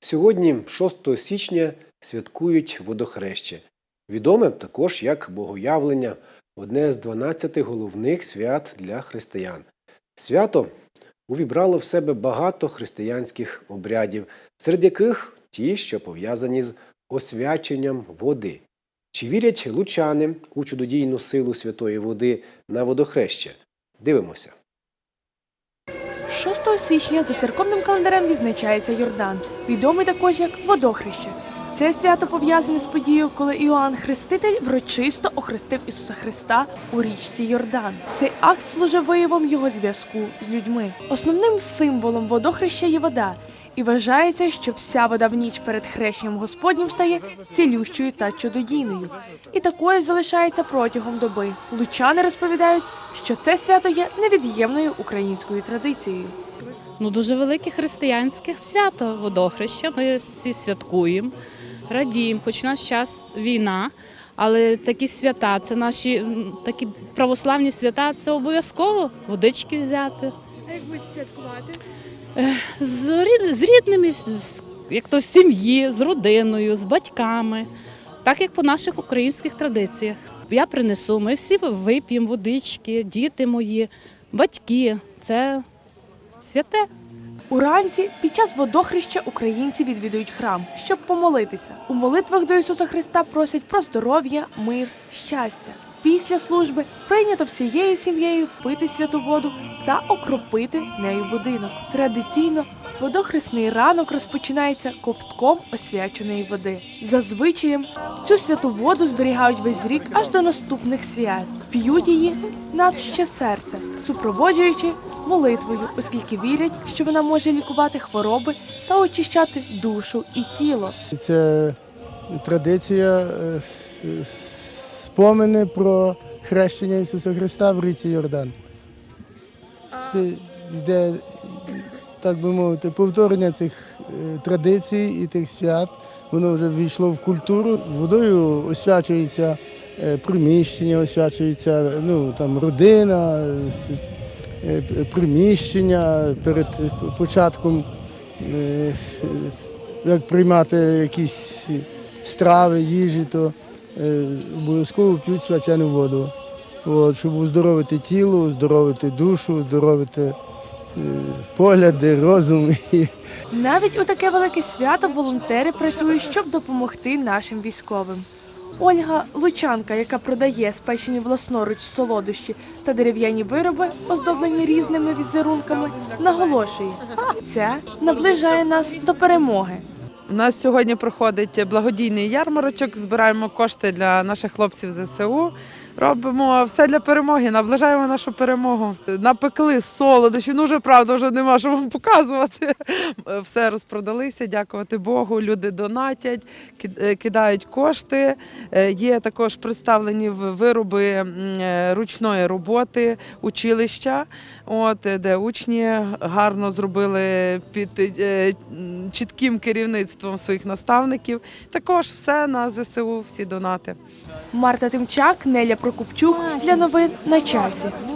Сьогодні, 6 січня, святкують водохреще. Відоме також як богоявлення, одне з 12 головних свят для християн. Свято увібрало в себе багато християнських обрядів, серед яких ті, що пов'язані з освяченням води. Чи вірять лучани у чудодійну силу святої води на водохреще? Дивимося. 6 січня за церковним календарем відзначається Йордан, відомий також як водохреще. Це свято пов'язане з подією, коли Іоанн Хреститель врочисто охрестив Ісуса Христа у річці Йордан. Цей акт служив виявом його зв'язку з людьми. Основним символом водохреща є вода, і вважається, що вся вода в ніч перед хрещенням Господнім стає цілющою та чудодійною, і такою залишається протягом доби. Лучани розповідають, що це свято є невід'ємною українською традицією. Ну, дуже велике християнське свято водохреща. Ми всі святкуємо, радіємо, хоч у нас час війна, але такі свята, це наші такі православні свята, це обов'язково водички взяти. А як будете святкувати? З, рід- з рідними, як то в сім'ї, з родиною, з батьками, так як по наших українських традиціях. Я принесу, ми всі вип'ємо водички, діти мої, батьки. Це святе. Уранці під час водохреща українці відвідують храм, щоб помолитися. У молитвах до Ісуса Христа просять про здоров'я, мир, щастя. Після служби прийнято всією сім'єю пити святу воду та окропити нею будинок. Традиційно водохресний ранок розпочинається ковтком освяченої води. За цю святу воду зберігають весь рік аж до наступних свят. П'ють її над ще серце, супроводжуючи молитвою, оскільки вірять, що вона може лікувати хвороби та очищати душу і тіло. Це традиція е, спомини про хрещення Ісуса Христа в ріці Йордан. Це йде, так би мовити, повторення цих е, традицій і тих свят. Воно вже ввійшло в культуру. Водою освячується е, приміщення, освячується ну, там, родина, е, приміщення перед початком як приймати якісь страви, їжі, то обов'язково п'ють свячену воду. От, щоб оздоровити тіло, оздоровити душу, оздоровити е, погляди, розум. Навіть у таке велике свято волонтери працюють, щоб допомогти нашим військовим. Ольга Лучанка, яка продає спечені власноруч солодощі та дерев'яні вироби, оздоблені різними візерунками, наголошує, це наближає нас до перемоги. У нас сьогодні проходить благодійний ярмарочок. Збираємо кошти для наших хлопців ЗСУ. Робимо все для перемоги, наближаємо нашу перемогу. Напекли солодощі. Ну вже правда, вже нема що вам показувати. Все розпродалися, дякувати Богу. Люди донатять, е, кидають кошти. Е, Є також представлені вироби е, ручної роботи, училища, от е, де учні гарно зробили під е, чітким керівництвом своїх наставників. Також все на ЗСУ, всі донати. Марта Тимчак, Неля Прокупчук для новин на часі.